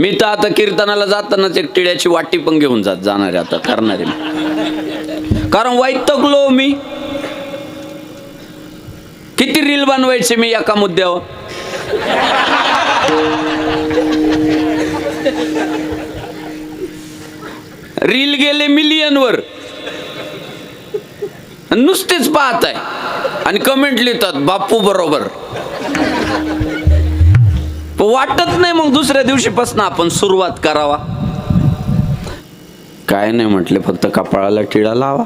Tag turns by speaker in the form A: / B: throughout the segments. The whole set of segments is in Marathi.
A: मी तर आता कीर्तनाला जातानाच एक टिळ्याची वाटी पण घेऊन जात जाणारे आता करणारे कारण वैतकलो मी. किती रील बनवायचे मी एका मुद्द्यावर? रील गेले मिलियनवर. नुसतेच पाहत आहे आणि कमेंट लिहितात बापू बरोबर. वाटत नाही मग दुसऱ्या दिवशीपासून आपण सुरुवात करावा. काय नाही म्हटले फक्त कपाळाला टिळा लावा.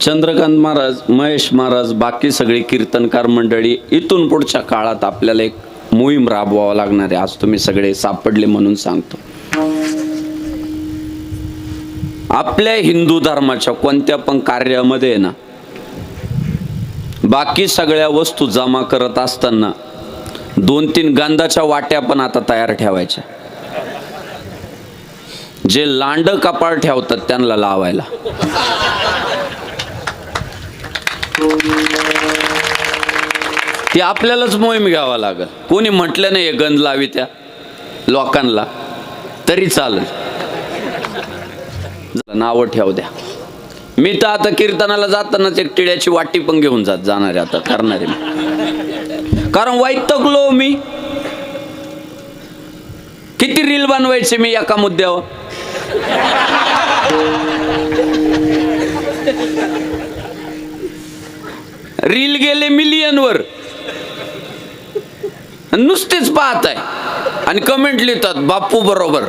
A: चंद्रकांत महाराज महेश महाराज बाकी सगळी कीर्तनकार मंडळी इथून पुढच्या काळात आपल्याला एक मोहीम राबवावं लागणार आहे. आज तुम्ही सगळे सापडले म्हणून सांगतो. आपल्या हिंदू धर्माच्या कोणत्या पण कार्यामध्ये ना बाकी सगळ्या वस्तू जमा करत असताना दोन तीन गंधाच्या वाट्या पण आता तयार ठेवायच्या. जे लांड कपाळ ठेवतात त्यांना लावायला. ती आपल्यालाच मोहीम घ्यावा लागल. कोणी म्हटलं नाही गंध लावी त्या लोकांना. तरी चालेल. नावं ठेव द्या. मी तर आता कीर्तनाला जातानाच एक टिळ्याची वाटी पण घेऊन जात जाणारे आता करणारे आहे मी. कारण वैतकलो मी. किती रील बनवायचे मी एका मुद्द्यावर? रील गेले मिलियनवर नुसतेच पाहत आहे आणि कमेंट लिहितात बापू बरोबर.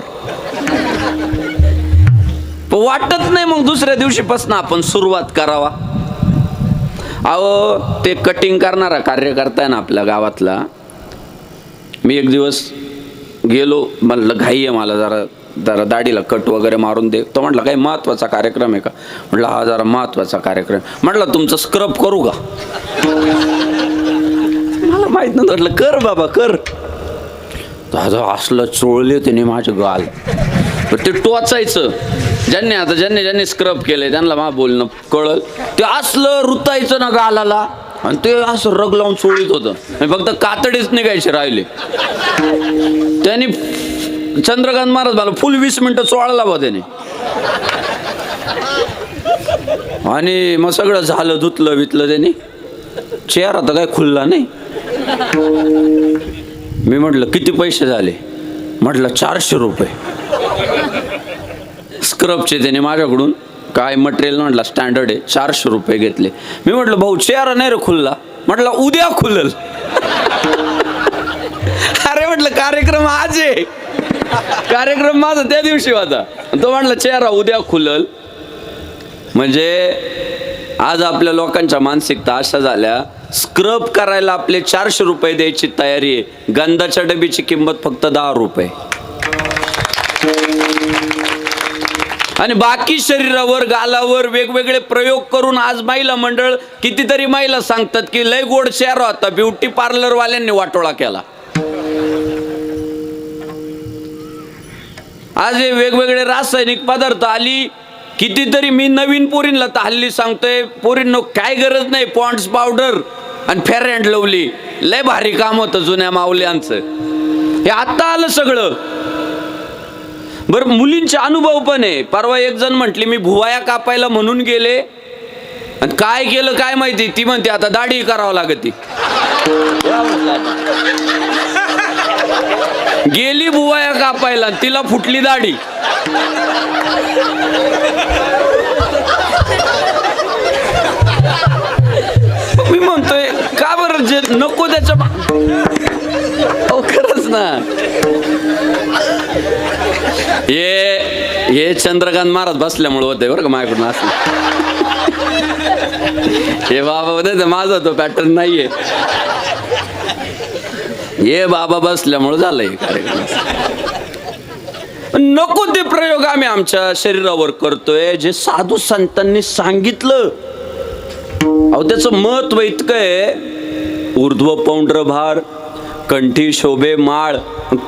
A: वाटत नाही मग दुसऱ्या दिवशीपासून आपण सुरुवात करावा. अहो ते कटिंग करणारा कार्यकर्ता आहे ना आपल्या गावातला. मी एक दिवस गेलो म्हणलं घाई आहे मला जरा जरा दाढीला कट वगैरे मारून दे. तो म्हटलं काही महत्त्वाचा कार्यक्रम आहे का? म्हटलं हा जरा महत्त्वाचा कार्यक्रम. म्हटलं तुमचं स्क्रब करू का? मला माहीत नव्हतं म्हटलं कर बाबा कर. दादा असलं चोळले त्याने माझे गाल. ते टोचायचं. ज्यांनी आता ज्यांनी ज्यांनी स्क्रब केलंय त्यांना मा बोलणं कळल. ते असलं रुतायचं ना गालाला आणि ते असं रग लावून सोडित होतं. फक्त कातडीच निघायचे राहिले. त्यांनी चंद्रकांत महाराज मला फुल वीस मिनिटं चोळाला बा त्याने. आणि मग सगळं झालं धुतलं वितलं त्याने. चेहरा तर काय खुलला नाही. मी म्हटलं किती पैसे झाले? म्हटलं चारशे रुपये. स्क्रबचे त्याने माझ्याकडून काय मटेरियल म्हटलं स्टँडर्ड आहे चारशे रुपये घेतले. मी म्हटलं भाऊ चेहरा नाही रे खुलला. म्हटलं उद्या खुलल. अरे म्हटलं कार्यक्रम आज आहे. कार्यक्रम माझा त्या दिवशी होता. तो म्हटलं चेहरा उद्या खुलल. म्हणजे आज आपल्या लोकांच्या मानसिकता अशा झाल्या स्क्रब करायला आपले चारशे रुपये द्यायची तयारी आहे. गंधाच्या डबीची किंमत फक्त दहा रुपये. आणि बाकी शरीरावर गालावर वेगवेगळे प्रयोग करून आज महिला मंडळ कितीतरी महिला सांगतात की लय गोड चेहरा होता. ब्युटी पार्लरवाल्यांनी वाटोळा केला. आज हे वेगवेगळे रासायनिक पदार्थ आली. कितीतरी मी नवीन पोरींला तर हल्ली सांगतोय पोरींनो काय गरज नाही पॉन्ड्स पावडर आणि फेअर अँड लवली. लय भारी काम होतं जुन्या माऊल्यांचं. हे आता आलं सगळं. बरं मुलींचे अनुभव पण आहे. परवा एक जण म्हटली मी भुवाया कापायला म्हणून गेले. आणि काय केलं काय माहिती? ती म्हणते आता दाढी करावं लागत ती. गेली भुवाया कापायला तिला फुटली दाढी. मी म्हणतोय का बरं जे नको त्याच्या खरंच ना. हे हे चंद्रकांत महाराज बसल्यामुळे होते बरं का माझ्याकडून असं. हे बाबा होते माझा तो पॅटर्न नाहीये. हे बाबा बसल्यामुळे झालंय कार्यक्रम नको ते प्रयोग आम्ही आमच्या शरीरावर करतोय जे साधू संतांनी सांगितलं. अहो त्याचं महत्त्व इतकं आहे. ऊर्ध्व पौंड्र भार कंठी शोभे माळ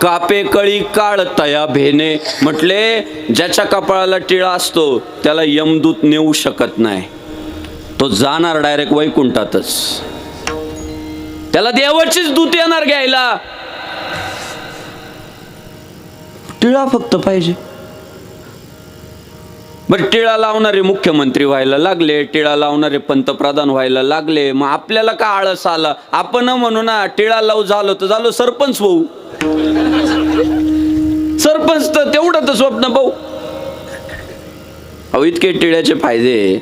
A: कापे कळी काळ तया भेने. म्हटले ज्याच्या कपाळाला टिळा असतो त्याला यमदूत नेऊ शकत नाही. तो जाणार डायरेक्ट वैकुंठातच. त्याला देवाचीच दूत येणार घ्यायला. टिळा फक्त पाहिजे. बरं टिळा लावणारे मुख्यमंत्री व्हायला लागले टिळा लावणारे पंतप्रधान व्हायला लागले. मग आपल्याला का आळस आला? आपण म्हणू ना टिळा लावू झालो तर झालो सरपंच होऊ सरपंच तर तेवढं तर स्वप्न भाऊ. अहो इतके टिळ्याचे फायदे.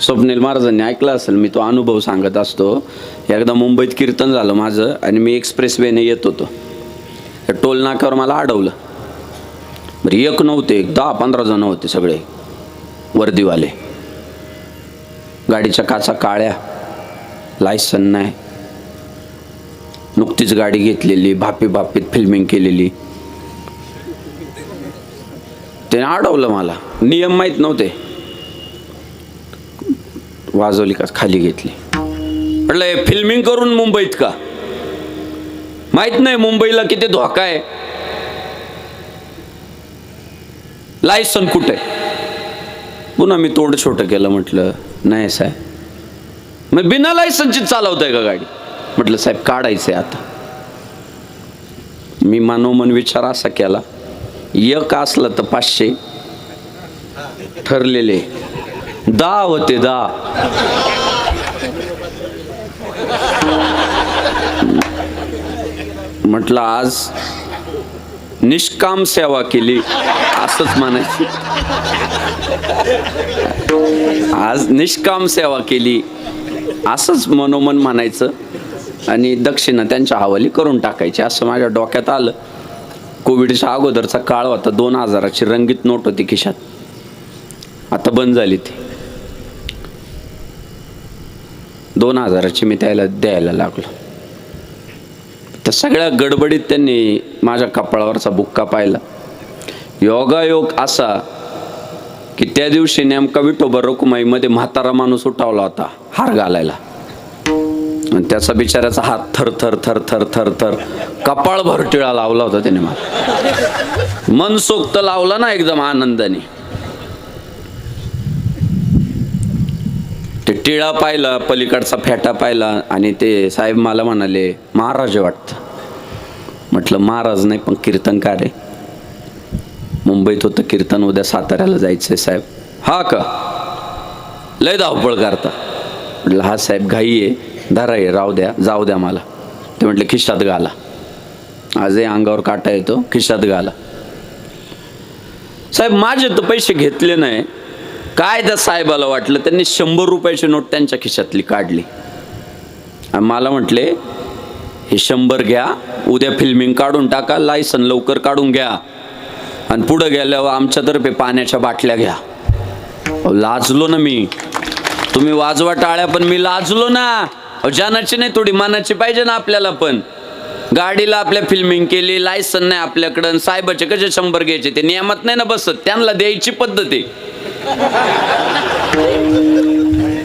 A: स्वप्नील महाराजांनी ऐकलं असेल मी तो अनुभव सांगत असतो. एकदा मुंबईत कीर्तन झालं माझं आणि मी एक्सप्रेस वेने येत होतो. त्या टोल नाक्यावर मला अडवलं. बरं एक नव्हते एक दहा पंधरा जण होते सगळे वर्दीवाले. गाडीच्या काचा काळ्या लायसन नाही. नुकतीच गाडी घेतलेली भापी भापीत फिल्मिंग केलेली. त्याने अडवलं मला. नियम माहीत नव्हते. वाजवली का खाली घेतली. म्हटलं फिल्मिंग करून मुंबईत का? माहीत नाही मुंबईला किती धोका आहे. लायसन कुठे? पुन्हा मी तोंड छोटं केलं म्हटलं नाही साहेब. मग बिना लायसनची चालवताय का गाडी? म्हटलं साहेब काढायचंय आता. मी मनोमन विचार असा केला एक असलं तर पाचशे ठरलेले. दहा होते दहा. म्हटलं आज निष्काम सेवा केली असंच म्हणायचं. आज निष्काम सेवा केली असंच मनोमन म्हणायचं आणि दक्षिणा त्यांच्या हवाली करून टाकायची असं माझ्या डोक्यात आलं. कोविडच्या अगोदरचा काळ होता दोन हजाराची रंगीत नोट होती खिशात. आता बंद झाली ती. दोन हजाराची मी त्याला द्यायला लागलो. त्या सगळ्या गडबडीत त्यांनी माझ्या कपाळावरचा बुक्का पाहिला. योगायोग असा की त्या दिवशी नेमका विठोबा रकुमाईमध्ये म्हातारा माणूस उठावला होता हार घालायला. आणि त्याचा बिचाऱ्याचा हात थर थर थर थर थर थर कपाळ भरटिळा लावला होता त्याने मला. मनसोक्त लावला ना एकदम आनंदाने. ते टिळा पाहिला पलीकडचा फेटा पाहिला आणि ते साहेब मला म्हणाले महाराज वाटतं. म्हटलं महाराज नाही पण कीर्तनकार आहे. मुंबईत होतं कीर्तन उद्या साताऱ्याला जायचं आहे साहेब. हा का? लय धावपळ करता. म्हटलं हा साहेब घाई आहे. धरा आहे राहू द्या जाऊ द्या मला. ते म्हटले खिशात घाला. आजही अंगावर काटा येतो खिशात घाला. साहेब माझे तर पैसे घेतले नाही. काय त्या साहेबाला वाटलं त्यांनी शंभर रुपयाची नोट त्यांच्या खिशातली काढली. आणि मला म्हटले हे शंभर घ्या उद्या फिल्मिंग काढून टाका लायसन लवकर काढून घ्या. आणि पुढं गेल्यावर आमच्यातर्फे पाण्याच्या बाटल्या घ्या. लाजलो ना मी. तुम्ही वाजवा टाळ्या पण मी लाजलो ना. जानाची नाही थोडी मानाची पाहिजे ना आपल्याला पण. गाडीला आपल्या फिल्मिंग केली लायसन नाही आपल्याकडं साहेबाचे कसे शंभर घ्यायचे ते नियमात नाही ना बसत. त्यांना द्यायची पद्धत आहे.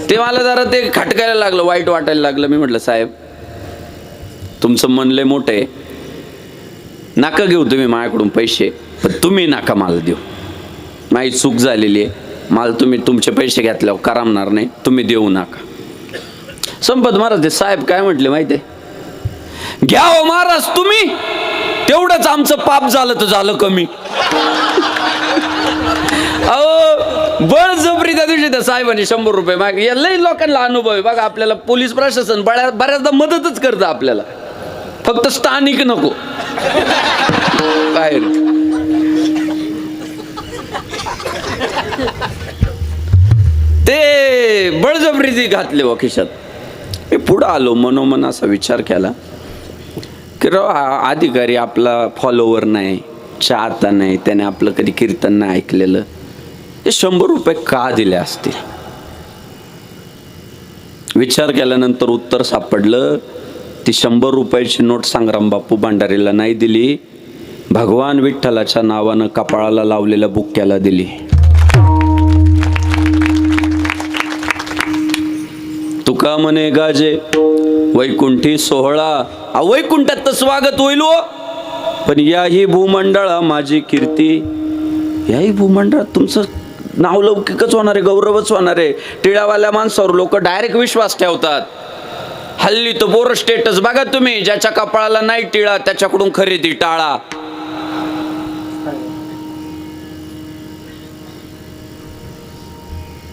A: ते मला जरा ते खटकायला लागलं वाईट वाटायला लागलं. मी म्हटलं साहेब तुमचं म्हणले मोठे नाका घेऊ तुम्ही माझ्याकडून पैसे पण तुम्ही नाका मला देऊ. माझी चूक झालेली आहे. मला तुम्ही तुमचे पैसे घेतल्यावर करामणार नाही. तुम्ही देऊ नका. संपत महाराज ते साहेब काय म्हटले माहिती आहे घ्या हो महाराज तुम्ही. तेवढंच आमचं पाप झालं तर झालं कमी. बळजबरी त्या दिवशी त्या साहेबांनी शंभर रुपये माग या लई लोकांना अनुभव आहे. बघा आपल्याला पोलीस प्रशासन बऱ्या बऱ्याचदा मदतच करतं आपल्याला. फक्त स्थानिक नको. बाहेर. ते बळजबरीची घातले व खिशात मी पुढं आलो मनोमन असा विचार केला की राव हा अधिकारी आपला फॉलोवर नाही चाहता नाही त्याने आपलं कधी कीर्तन नाही ऐकलेलं. ते शंभर रुपये का दिले असतील? विचार केल्यानंतर उत्तर सापडलं. ती शंभर रुपयाची नोट संग्राम बापू भांडारीला नाही दिली. भगवान विठ्ठलाच्या नावानं कपाळाला लावलेल्या बुक्क्याला दिली. तुका म्हणे गाजे वैकुंठी सोहळा. आ वैकुंठात तर स्वागत होईल हो. पण याही भूमंडळा माझी कीर्ती याही भूमंडळात तुमचं नावलौकिकच होणार आहे गौरवच होणार आहे टिळावाल्या माणसावर लोक डायरेक्ट विश्वास ठेवतात. हल्ली तर बोर स्टेटस बघा तुम्ही ज्याच्या कपाळाला नाही टिळा त्याच्याकडून खरेदी टाळा.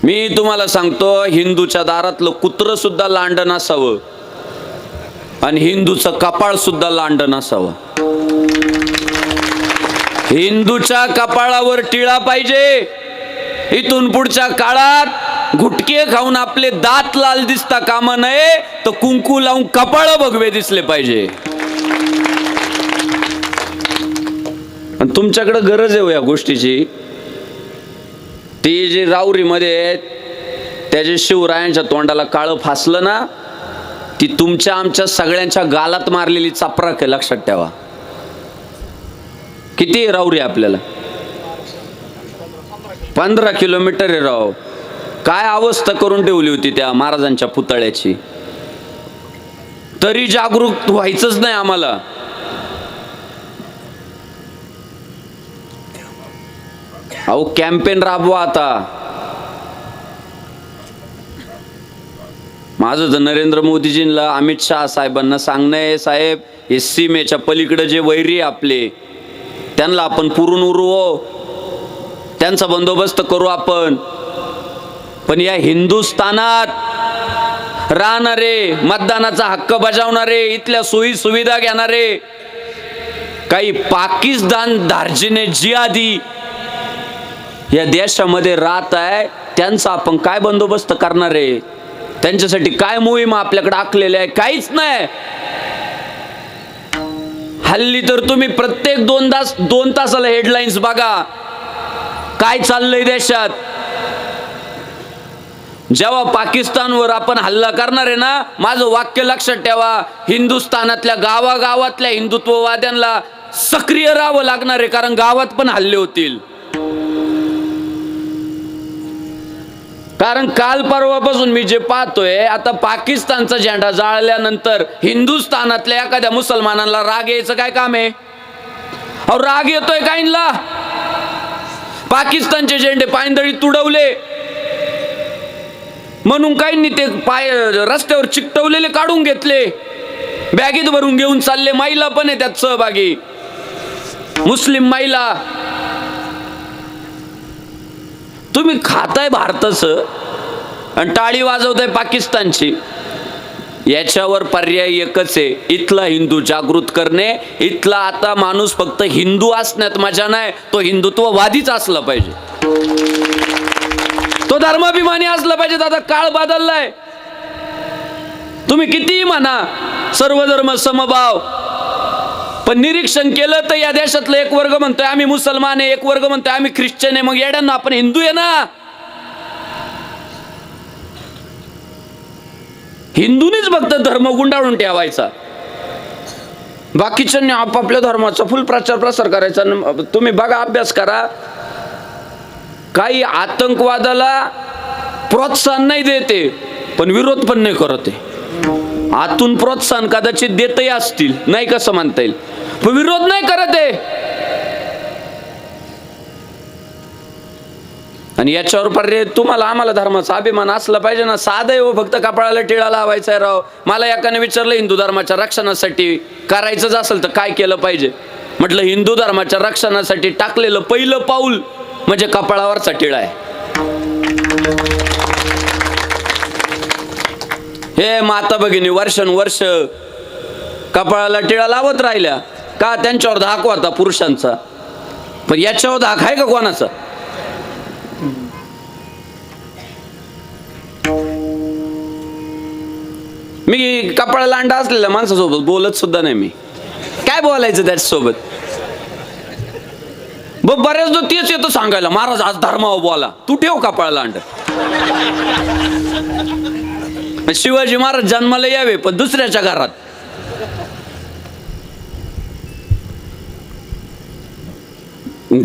A: मी तुम्हाला सांगतो हिंदूच्या दारातलं कुत्र सुद्धा लांड नसावं. आणि हिंदूचं कपाळ सुद्धा लांड नसावं. हिंदूच्या कपाळावर टिळा पाहिजे. इथून पुढच्या काळात घुटके खाऊन आपले दात लाल दिसता कामा नये तर कुंकू लावून कपाळ भगवे दिसले पाहिजे. आणि तुमच्याकडे गरज आहे हो या गोष्टीची. ती जी राऊरीमध्ये आहे, शिवरायांच्या तोंडाला काळं फासलं ना ती तुमच्या आमच्या सगळ्यांच्या गालात मारलेली चापराक आहे लक्षात ठेवा. किती राऊरी आपल्याला? पंधरा किलोमीटर आहे राव. काय अवस्था करून ठेवली होती त्या महाराजांच्या पुतळ्याची? तरी जागरूक व्हायचंच नाही आम्हाला. अहो कॅम्पेन राबवा आता. माझं तर नरेंद्र मोदीजींना अमित शहा साहेबांना सांगणं आहे साहेब. हे सीमेच्या पलीकडे जे वैरी आपले त्यांना आपण पुरून उरवो. त्यांचा बंदोबस्त करू आपण. पण या हिंदुस्थानात राहणारे मतदानाचा हक्क बजावणारे इथल्या सोयी सुविधा घेणारे काही पाकिस्तान धार्जिने जियादी या देशामध्ये राहत आहे त्यांचा आपण काय बंदोबस्त करणार आहे? त्यांच्यासाठी काय मोहीम आपल्याकडे आखलेल्या आहे? काहीच नाही. हल्ली तर तुम्ही प्रत्येक दोन तास दोन तासाला हेडलाईन्स बघा. काय चाललंय देशात? जेव्हा पाकिस्तानवर आपण हल्ला करणार आहे ना माझं वाक्य लक्षात ठेवा. हिंदुस्थानातल्या गावागावातल्या हिंदुत्ववाद्यांना सक्रिय राहावं लागणार आहे कारण गावात पण हल्ले होतील. कारण काल परवापासून मी जे पाहतोय आता पाकिस्तानचा झेंडा जाळल्यानंतर हिंदुस्थानातल्या एखाद्या मुसलमानांना राग यायचं काय काम आहे? अहो राग येतोय काहींना. पाकिस्तानचे झेंडे पायंदळी तुडवले. म्हणून काहींनी ते पाय रस्त्यावर चिकटवलेले काढून घेतले. बॅगेत भरून घेऊन चालले. महिला पण आहे त्यात सहभागी. मुस्लिम महिला. तुम्ही खाताय भारताचं आणि टाळी वाजवताय पाकिस्तानची. याच्यावर पर्याय एकच आहे. इथला हिंदू जागृत करणे. इथला आता माणूस फक्त हिंदू असण्यात मजा नाही तो हिंदुत्ववादीच असला पाहिजे. तो धर्माभिमानी असला पाहिजे. दादा काळ बदललाय. तुम्ही कितीही म्हणा सर्वधर्म समभाव. पण निरीक्षण केलं तर या देशातलं एक वर्ग म्हणतोय आम्ही मुसलमान आहे एक वर्ग म्हणतोय आम्ही ख्रिश्चन आहे मग येड्यांना आपण हिंदू आहे ना? हिंदूनीच फक्त धर्म गुंडाळून ठेवायचा. बाकीच्यांनी आपापल्या धर्माचा फुल प्रचार प्रसार करायचा. तुम्ही बघा अभ्यास करा. काही आतंकवादाला प्रोत्साहन नाही देते पण विरोध पण नाही करत आतून प्रोत्साहन कदाचित देतही असतील नाही कसं म्हणता येईल. पण विरोध नाही करत आहे आणि याच्यावर पर्याय तुम्हाला आम्हाला धर्माचा अभिमान असला पाहिजे ना. साधं आहे हो फक्त कपाळाला टिळा लावायचा आहे राव. मला एकाने विचारलं हिंदू धर्माच्या रक्षणासाठी करायचंच असेल तर काय केलं पाहिजे? म्हटलं हिंदू धर्माच्या रक्षणासाठी टाकलेलं पहिलं पाऊल म्हणजे कपाळावरचा टिळा आहे. हे माता भगिनी वर्षानुवर्ष कपाळाला टिळा लावत राहिल्या. का? त्यांच्यावर धाक होता पुरुषांचा. पण याच्यावर धाक आहे का कोणाचा? मी कपाळ लांडा असलेल्या माणसासोबत बोलत सुद्धा नाही मी. काय बोलायचं त्याच्यासोबत? ब बऱ्याचदा तेच येतो सांगायला महाराज आज धर्मावर बोला. तू ठेव कपाळ लांड शिवाजी महाराज जन्माला यावे पण दुसऱ्याच्या घरात.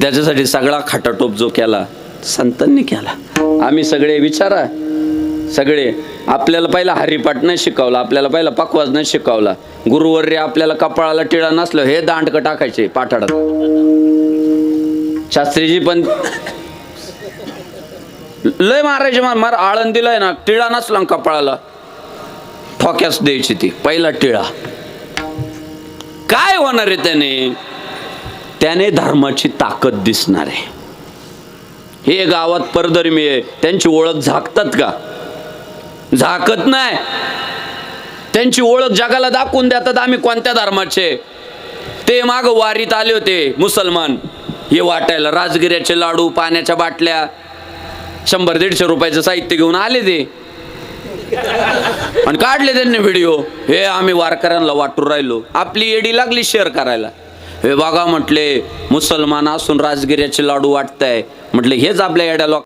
A: त्याच्यासाठी सगळा खाटाटोप जो केला संतांनी केला. आम्ही सगळे विचारा सगळे. आपल्याला पहिला हरिपाठ नाही शिकवला आपल्याला पहिला पकवाज नाही शिकवला. गुरुवर्य आपल्याला कपाळाला टिळा नसलं हे दांडकं टाकायचे पाठाडात. शास्त्रीजी पण लय मारायचे मार मार आळंदीला आहे ना टिळा नसला कपाळाला. ठोक्यास द्यायची ती पहिला टिळा. काय होणार आहे त्याने? त्याने धर्माची ताकद दिसणार आहे. हे गावात परधर्मी आहे त्यांची ओळख झाकतात का? झाकत नाही. त्यांची ओळख जगाला दाखवून देतात आम्ही कोणत्या धर्माचे. ते माग वारीत आले होते मुसलमान. हे वाटायला राजगिऱ्याचे लाडू पाण्याच्या बाटल्या शंभर दीडशे रुपयाचं साहित्य घेऊन आले ते. आणि काढले त्यांनी व्हिडिओ. हे आम्ही वारकऱ्यांना वाटून राहिलो. आपली एडी लागली शेअर करायला. हे बघा म्हटले मुसलमान असून राजगिऱ्याचे लाडू वाटताय. म्हटले हेच आपल्या एड्या लोक